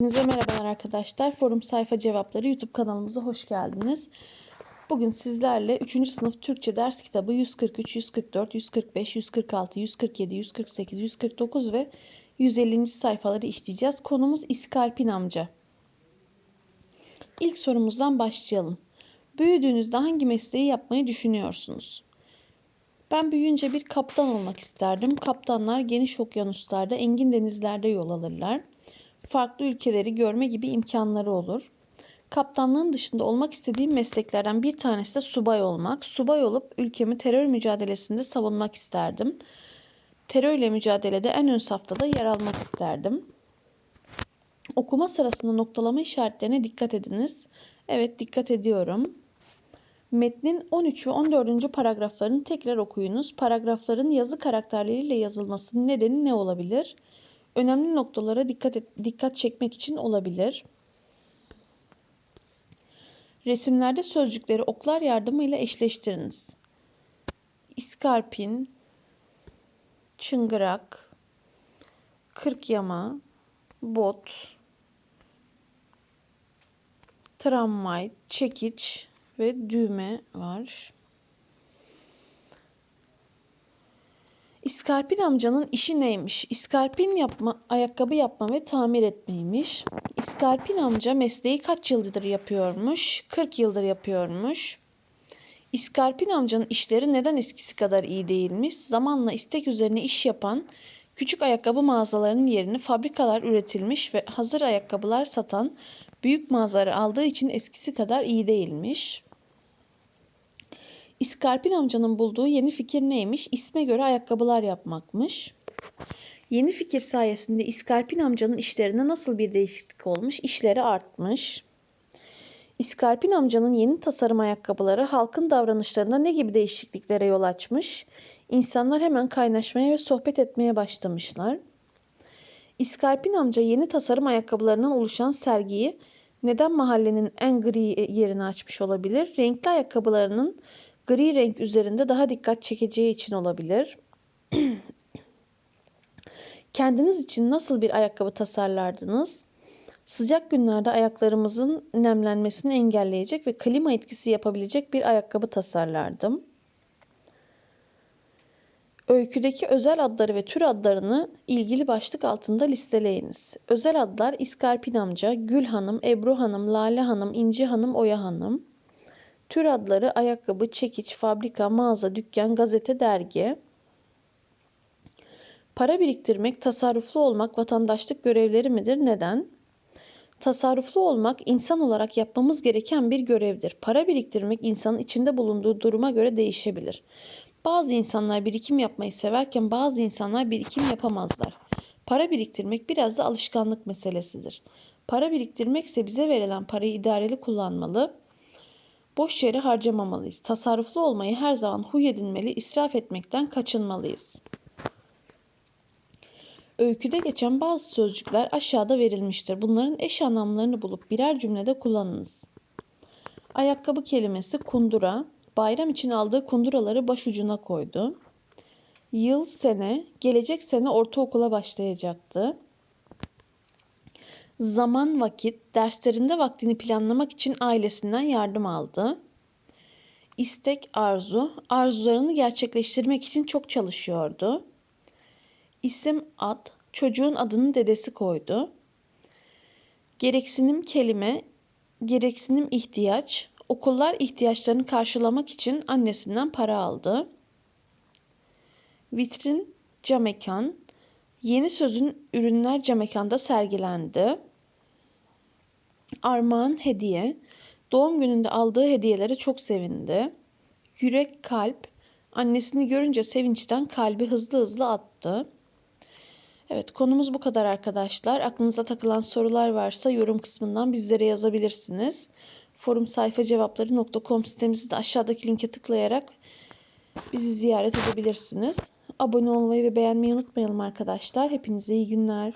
Hepinize merhabalar arkadaşlar. Forum Sayfa Cevapları YouTube kanalımıza hoş geldiniz. Bugün sizlerle 3. sınıf Türkçe ders kitabı 143, 144, 145, 146, 147, 148, 149 ve 150. sayfaları işleyeceğiz. Konumuz İskalpin amca. İlk sorumuzdan başlayalım. Büyüdüğünüzde hangi mesleği yapmayı düşünüyorsunuz? Ben büyüyünce bir kaptan olmak isterdim. Kaptanlar geniş okyanuslarda, engin denizlerde yol alırlar farklı ülkeleri görme gibi imkanları olur. Kaptanlığın dışında olmak istediğim mesleklerden bir tanesi de subay olmak. Subay olup ülkemi terör mücadelesinde savunmak isterdim. Terörle mücadelede en ön safta da yer almak isterdim. Okuma sırasında noktalama işaretlerine dikkat ediniz. Evet dikkat ediyorum. Metnin 13 ve 14. paragraflarını tekrar okuyunuz. Paragrafların yazı karakterleriyle yazılmasının nedeni ne olabilir? Önemli noktalara dikkat et, dikkat çekmek için olabilir. Resimlerde sözcükleri oklar yardımıyla eşleştiriniz. İskarpin, çıngırak, kırkyama, bot, tramvay, çekiç ve düğme var. İskarpin amcanın işi neymiş? İskarpin yapma, ayakkabı yapma ve tamir etmeymiş. İskarpin amca mesleği kaç yıldır yapıyormuş? 40 yıldır yapıyormuş. İskarpin amcanın işleri neden eskisi kadar iyi değilmiş? Zamanla istek üzerine iş yapan küçük ayakkabı mağazalarının yerini fabrikalar üretilmiş ve hazır ayakkabılar satan büyük mağazaları aldığı için eskisi kadar iyi değilmiş. İskarpin amcanın bulduğu yeni fikir neymiş? İsme göre ayakkabılar yapmakmış. Yeni fikir sayesinde İskarpin amcanın işlerinde nasıl bir değişiklik olmuş? İşleri artmış. İskarpin amcanın yeni tasarım ayakkabıları halkın davranışlarında ne gibi değişikliklere yol açmış? İnsanlar hemen kaynaşmaya ve sohbet etmeye başlamışlar. İskarpin amca yeni tasarım ayakkabılarından oluşan sergiyi neden mahallenin en gri yerini açmış olabilir? Renkli ayakkabılarının gri renk üzerinde daha dikkat çekeceği için olabilir. Kendiniz için nasıl bir ayakkabı tasarlardınız? Sıcak günlerde ayaklarımızın nemlenmesini engelleyecek ve klima etkisi yapabilecek bir ayakkabı tasarlardım. Öyküdeki özel adları ve tür adlarını ilgili başlık altında listeleyiniz. Özel adlar İskarpin amca, Gül Hanım, Ebru Hanım, Lale Hanım, İnci Hanım, Oya Hanım. Tür adları ayakkabı, çekiç, fabrika, mağaza, dükkan, gazete, dergi. Para biriktirmek, tasarruflu olmak vatandaşlık görevleri midir? Neden? Tasarruflu olmak insan olarak yapmamız gereken bir görevdir. Para biriktirmek insanın içinde bulunduğu duruma göre değişebilir. Bazı insanlar birikim yapmayı severken bazı insanlar birikim yapamazlar. Para biriktirmek biraz da alışkanlık meselesidir. Para biriktirmek ise bize verilen parayı idareli kullanmalı, Boş yere harcamamalıyız. Tasarruflu olmayı her zaman huy edinmeli, israf etmekten kaçınmalıyız. Öyküde geçen bazı sözcükler aşağıda verilmiştir. Bunların eş anlamlarını bulup birer cümlede kullanınız. Ayakkabı kelimesi kundura, bayram için aldığı kunduraları başucuna koydu. Yıl, sene, gelecek sene ortaokula başlayacaktı zaman vakit, derslerinde vaktini planlamak için ailesinden yardım aldı. İstek, arzu, arzularını gerçekleştirmek için çok çalışıyordu. İsim, ad, çocuğun adını dedesi koydu. Gereksinim kelime, gereksinim ihtiyaç, okullar ihtiyaçlarını karşılamak için annesinden para aldı. Vitrin, camekan, yeni sözün ürünler camekanda sergilendi. Armağan hediye. Doğum gününde aldığı hediyelere çok sevindi. Yürek kalp. Annesini görünce sevinçten kalbi hızlı hızlı attı. Evet konumuz bu kadar arkadaşlar. Aklınıza takılan sorular varsa yorum kısmından bizlere yazabilirsiniz. Forum sayfa cevapları.com sitemizi de aşağıdaki linke tıklayarak bizi ziyaret edebilirsiniz. Abone olmayı ve beğenmeyi unutmayalım arkadaşlar. Hepinize iyi günler.